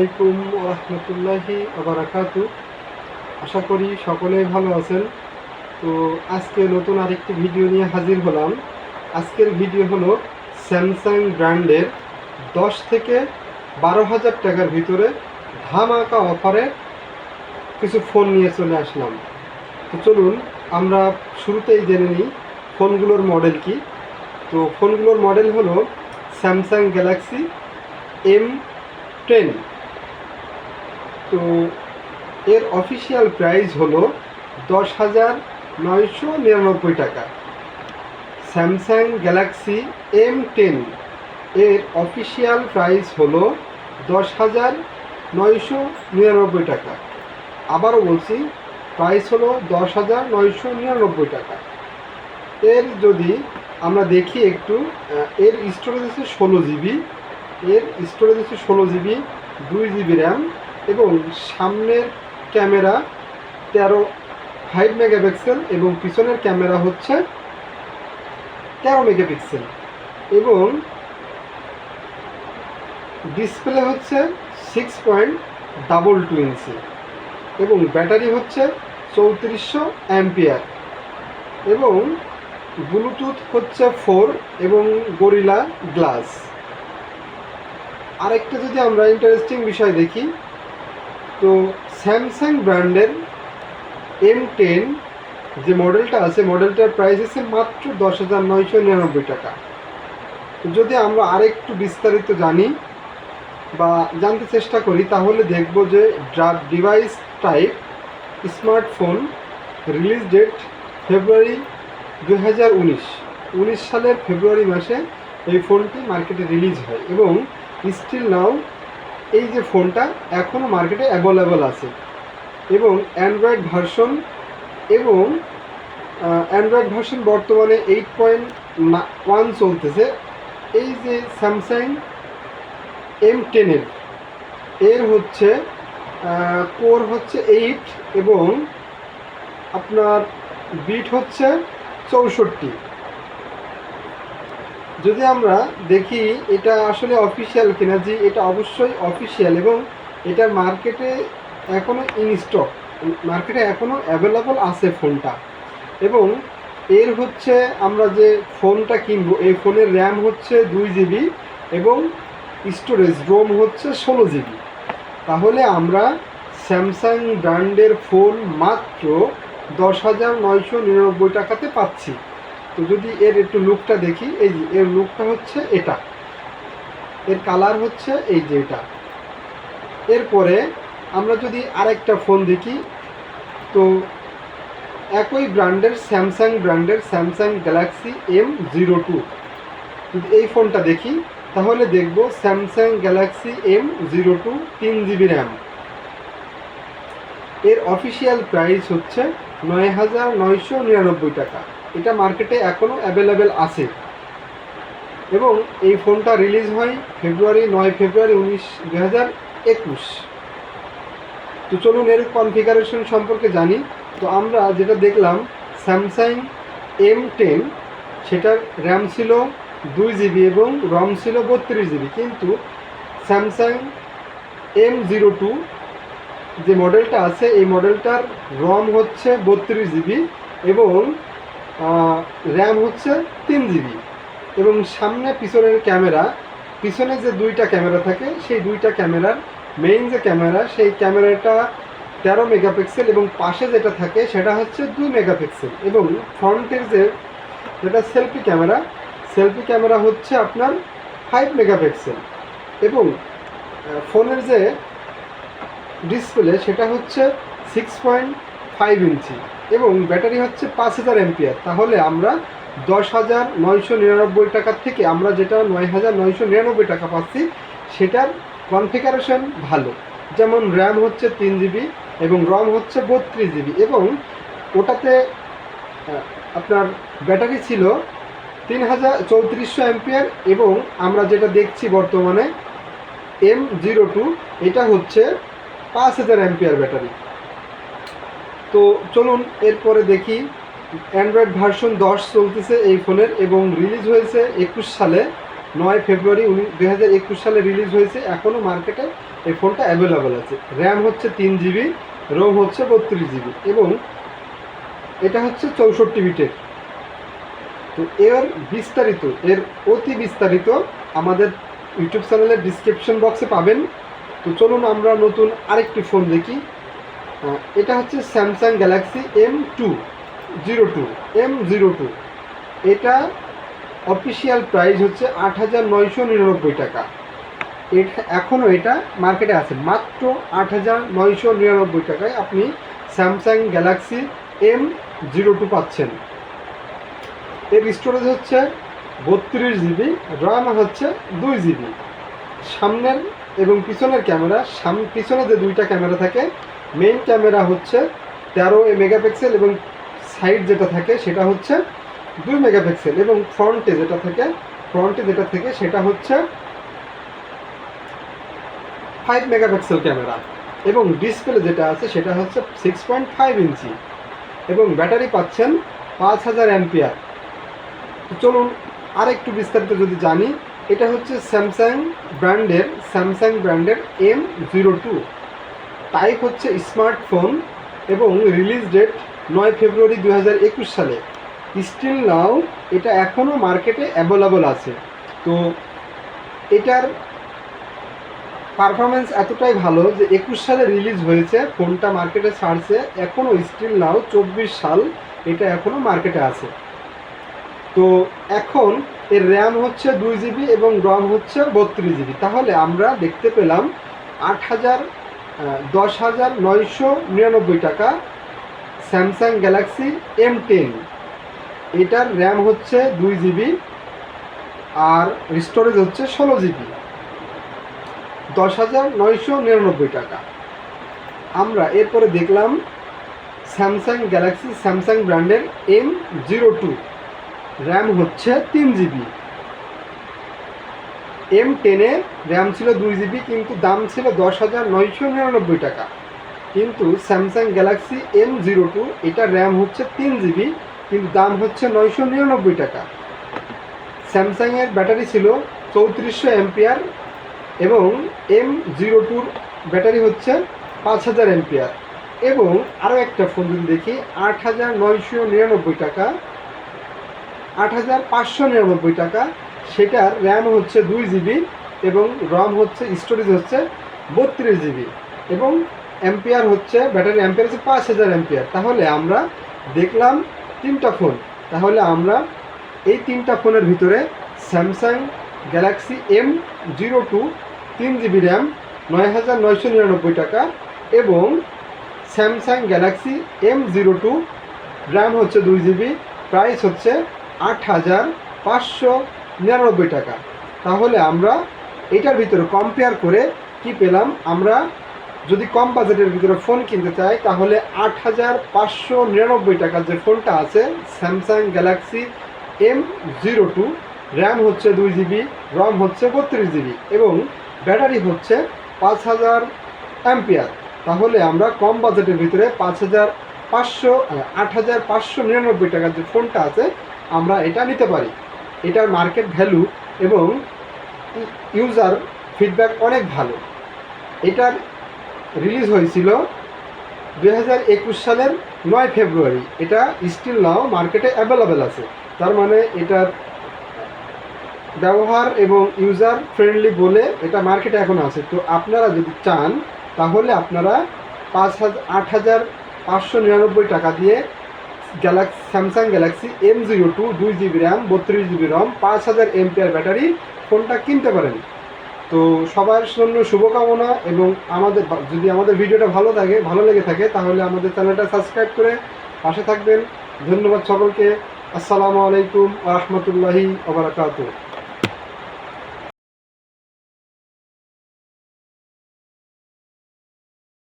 আলাইকুম রহমতুল্লাহি আবরাকাতু আশা করি সকলেই ভালো আছেন। তো আজকে নতুন আরেকটি ভিডিও নিয়ে হাজির হলাম। আজকের ভিডিও হলো স্যামসাং ব্র্যান্ডের দশ থেকে বারো হাজার টাকার ভিতরে ধামাকা অফারে কিছু ফোন নিয়ে চলে আসলাম। তো চলুন, আমরা শুরুতেই জেনে নিই ফোনগুলোর মডেল কি। তো ফোনগুলোর মডেল হলো স্যামসাং গ্যালাক্সি এম টেন। তো এর অফিসিয়াল প্রাইস হলো দশ হাজার নয়শো নিরানব্বই টাকা। স্যামসাং গ্যালাক্সি এম টেন এর অফিসিয়াল প্রাইস হলো দশ হাজার নয়শো নিরানব্বই টাকা। আবারও বলছি প্রাইস হলো দশ হাজার নয়শো নিরানব্বই টাকা। এর যদি আমরা দেখি একটু এর স্টোরেজ আছে ষোলো জিবি এর স্টোরেজ হচ্ছে ষোলো জিবি দুই জিবি র্যাম এবং সামনের ক্যামেরা তেরো ফাইভ মেগাপিক্সেল এবং পিছনের ক্যামেরা হচ্ছে তেরো মেগাপিক্সেল এবং ডিসপ্লে হচ্ছে six point double two inch এবং ব্যাটারি হচ্ছে চৌত্রিশশো অ্যাম্পিয়ার এবং ব্লুটুথ হচ্ছে ফোর এবং গরিলা গ্লাস। আরেকটা যদি আমরা ইন্টারেস্টিং বিষয় দেখি তো স্যামসাং ব্র্যান্ডের এম টেন যে মডেলটা আছে মডেলটার প্রাইস আছে মাত্র দশ হাজার নয়শো নিরানব্বই টাকা। যদি আমরা আরেকটু বিস্তারিত জানি বা জানতে চেষ্টা করি, তাহলে দেখব যে device type smartphone release date ফেব্রুয়ারি দু হাজার উনিশ। উনিশ সালের ফেব্রুয়ারি মাসে এই ফোনটি মার্কেটে রিলিজ হয় এবং স্টিল নাও এই যে ফোনটা এখনও মার্কেটে অ্যাভেলেবল আছে। এবং অ্যান্ড্রয়েড ভার্সন এবং অ্যান্ড্রয়েড ভার্সন বর্তমানে এইট পয়েন্ট ওয়ান চলতেছে। এই যে স্যামসাং এম টেনের এর হচ্ছে কোর হচ্ছে এইট এবং আপনার বিট হচ্ছে চৌষট্টি। যদি আমরা দেখি এটা আসলে অফিসিয়াল কিনা যে এটা অবশ্যই অফিসিয়াল এবং এটা মার্কেটে এখনও ইন স্টক মার্কেটে এখনও অ্যাভেলেবল আছে ফোনটা। এবং এর হচ্ছে আমরা যে ফোনটা কিনবো, এই ফোনের র্যাম হচ্ছে দুই জিবি এবং স্টোরেজ রোম হচ্ছে ষোলো জিবি তাহলে আমরা স্যামসাং ব্র্যান্ডের ফোন মাত্র দশ হাজার নয়শো নিরানব্বই টাকাতে পাচ্ছি। তো যদি এর একটু লুকটা দেখি, এই যে, এর লুকটা হচ্ছে এটা। এর কালার হচ্ছে এই যে এটা। এরপরে আমরা যদি আরেকটা ফোন দেখি, তো একই ব্র্যান্ডের, স্যামসাং ব্র্যান্ডের, Samsung Galaxy M zero two যদি এই ফোনটা দেখি, তাহলে দেখব Samsung Galaxy M zero two তিন জিবি র্যাম। এর অফিসিয়াল প্রাইস হচ্ছে নয় হাজার নয়শো নিরানব্বই টাকা। এটা মার্কেটে এখনও অ্যাভেলেবেল আছে। এবং এই ফোনটা রিলিজ হয় ফেব্রুয়ারি নয় ফেব্রুয়ারি উনিশ দু হাজার একুশ। তো চলুন এর কনফিগারেশন সম্পর্কে জানি। তো আমরা যেটা দেখলাম স্যামসাং এম টেন সেটার র্যাম ছিল দুই জিবি এবং রম ছিল বত্রিশ জিবি কিন্তু স্যামসাং এম জিরো টু যে মডেলটা আছে, এই মডেলটার রম হচ্ছে বত্রিশ জিবি এবং র্যাম হচ্ছে তিন জিবি এবং সামনে পিছনের ক্যামেরা, পিছনে যে দুইটা ক্যামেরা থাকে, সেই দুইটা ক্যামেরার মেইন যে ক্যামেরা, সেই ক্যামেরাটা তেরো মেগাপিক্সেল এবং পাশে যেটা থাকে, সেটা হচ্ছে দুই মেগাপিক্সেল এবং ফ্রন্টের যে যেটা সেলফি ক্যামেরা সেলফি ক্যামেরা হচ্ছে আপনার ফাইভ মেগাপিক্সেল এবং ফোনের যে ডিসপ্লে সেটা হচ্ছে সিক্স পয়েন্ট ফাইভ ইঞ্চি এবং ব্যাটারি হচ্ছে পাঁচ হাজার এমপিয়ার তাহলে আমরা দশ হাজার নয়শো নিরানব্বই টাকার থেকে আমরা যেটা নয় হাজার নয়শো নিরানব্বই টাকা পাচ্ছি, সেটার কনফিগারেশন ভালো। যেমন র্যাম হচ্ছে তিন জিবি এবং রম হচ্ছে বত্রিশ জিবি এবং ওটাতে আপনার ব্যাটারি ছিল তিন হাজার চৌত্রিশশো অ্যাম্পিয়ার এবং আমরা যেটা দেখছি বর্তমানে এম জিরো টু এটা হচ্ছে পাঁচ হাজার অ্যাম্পিয়ার ব্যাটারি। তো চলুন এরপরে দেখি। অ্যান্ড্রয়েড ভার্সন দশ চলতেছে এই ফোনের এবং রিলিজ হয়েছে একুশ সালে, নয় ফেব্রুয়ারি দুই হাজার একুশ সালে রিলিজ হয়েছে। এখনও মার্কেটে এই ফোনটা অ্যাভেলেবেল আছে। র্যাম হচ্ছে তিন জিবি রোম হচ্ছে বত্রিশ জিবি এবং এটা হচ্ছে চৌষট্টি বিটের তো এর বিস্তারিত, এর অতি বিস্তারিত আমাদের ইউটিউব চ্যানেলের ডিসক্রিপশন বক্সে পাবেন। তো চলুন আমরা নতুন আরেকটি ফোন দেখি। এটা হচ্ছে Samsung Galaxy M two zero two M zero two এটা অফিসিয়াল প্রাইস হচ্ছে আট হাজার নয়শো নিরানব্বই টাকা। এটা এখনও এটা মার্কেটে আছে। মাত্র আট হাজার নয়শো নিরানব্বই টাকায় আপনি Samsung Galaxy M zero two পাচ্ছেন। এর স্টোরেজ হচ্ছে বত্রিশ জিবি র্যাম হচ্ছে দুই জিবি সামনের এবং পিছনের ক্যামেরা সাম, পিছনে যে দুইটা ক্যামেরা থাকে মেইন ক্যামেরা হচ্ছে তেরো মেগাপিক্সেল এবং সাইড যেটা থাকে সেটা হচ্ছে দুই মেগাপিক্সেল এবং ফ্রন্টে যেটা থাকে ফ্রন্টে যেটা থেকে সেটা হচ্ছে ফাইভ মেগাপিক্সেল ক্যামেরা এবং ডিসপ্লে যেটা আছে সেটা হচ্ছে সিক্স পয়েন্ট ফাইভ ইঞ্চি এবং ব্যাটারি পাচ্ছেন পাঁচ হাজার অ্যাম্পিয়ার চলুন আর একটু বিস্তারিত যদি জানি, এটা হচ্ছে স্যামসাং ব্র্যান্ডের স্যামসাং ব্র্যান্ডের এম জিরো টু টাইপ হচ্ছে স্মার্টফোন এবং রিলিজ ডেট নয় ফেব্রুয়ারি দু হাজার একুশ সালে। স্টিল নাও এটা এখনও মার্কেটে অ্যাভেলেবল আছে। তো এটার পারফরমেন্স এতটাই ভালো যে একুশ সালে রিলিজ হয়েছে, ফোনটা মার্কেটে ছাড়ছে এখনও স্টিল নাও চব্বিশ সাল এটা এখনও মার্কেটে আছে। তো এখন এর র্যাম হচ্ছে দুই জিবি এবং রম হচ্ছে বত্রিশ জিবি তাহলে আমরা দেখতে পেলাম আট হাজার দশ হাজার নয়শো নিরানব্বই টাকা স্যামসাং গ্যালাক্সি এম টেন। এটার র্যাম হচ্ছে দুই জিবি আর স্টোরেজ হচ্ছে ষোলো জিবি। দশ হাজার নয়শো নিরানব্বই টাকা। আমরা এরপরে দেখলাম স্যামসাং গ্যালাক্সি স্যামসাং ব্র্যান্ডের এম জিরো টু। র্যাম হচ্ছে তিন জিবি। এম টেনে র্যাম ছিল দুই জিবি কিন্তু দাম ছিল দশ হাজার নয়শো নিরানব্বই টাকা। কিন্তু Samsung Galaxy M zero two এটা র্যাম হচ্ছে তিন জিবি কিন্তু দাম হচ্ছে নয়শো নিরানব্বই টাকা। স্যামসাংয়ের ব্যাটারি ছিল চৌত্রিশশো এমপিয়ার এবং এম জিরো টুর ব্যাটারি হচ্ছে পাঁচ হাজার এমপিয়ার এবং আরও একটা ফোন যদি দেখি, আট হাজার নয়শো নিরানব্বই টাকা, আট হাজার পাঁচশো নিরানব্বই টাকা সেটার র্যাম হচ্ছে দুই জিবি এবং রম হচ্ছে স্টোরেজ হচ্ছে বত্রিশ জিবি এবং অ্যাম্পিয়ার হচ্ছে ব্যাটারি অ্যাম্পিয়ার হচ্ছে পাঁচ হাজার অ্যাম্পিয়ার তাহলে আমরা দেখলাম তিনটা ফোন তাহলে আমরা এই তিনটা ফোনের ভিতরে Samsung Galaxy M zero two তিন জিবি র্যাম নয় হাজার নয়শো নিরানব্বই টাকা এবং Samsung Galaxy M zero two RAM হচ্ছে দুই জিবি প্রাইস হচ্ছে আট হাজার পাঁচশো নিরানব্বই টাকা। তাহলে আমরা এটার ভিতরে কম্পেয়ার করে কি পেলাম? আমরা যদি কম বাজেটের ভিতরে ফোন কিনতে চাই, তাহলে আট হাজার পাঁচশো নিরানব্বই টাকার যে ফোনটা আছে Samsung Galaxy M zero two RAM হচ্ছে দুই জিবি রম হচ্ছে বত্রিশ জিবি এবং ব্যাটারি হচ্ছে পাঁচ হাজার অ্যাম্পিয়ার। তাহলে আমরা কম বাজেটের ভিতরে পাঁচ হাজার পাঁচশো আট হাজার পাঁচশো নিরানব্বই টাকার যে ফোনটা আছে, আমরা এটা নিতে পারি। এটার মার্কেট ভ্যালু এবং ইউজার ফিডব্যাক অনেক ভালো। এটার রিলিজ হয়েছিল দুই হাজার একুশ সালের নয় ফেব্রুয়ারি। এটা স্টিল নাও মার্কেটে অ্যাভেলেবেল আছে। তার মানে এটার ব্যবহার এবং ইউজার ফ্রেন্ডলি বলে এটা মার্কেটে এখন আছে। তো আপনারা যদি চান, তাহলে আপনারা পাঁচ হাজার আট হাজার পাঁচশো নিরানব্বই টাকা দিয়ে Galaxy, Samsung Galaxy M zero two, দুই জিবি র্যাম, বত্রিশ জিবি রম, পাঁচ হাজার এমপিআর ব্যাটারি, ফোনটা কিনতে পারেন। তো সবার জন্য শুভকামনা এবং আমাদের, যদি আমাদের ভিডিওটা ভালো থাকে, ভালো লেগে থাকে, তাহলে আমাদের চ্যানেলটা সাবস্ক্রাইব করে পাশে থাকবেন। ধন্যবাদ সকলকে। আসসালামু আলাইকুম রহমতুল্লাহি ওবরাকাতু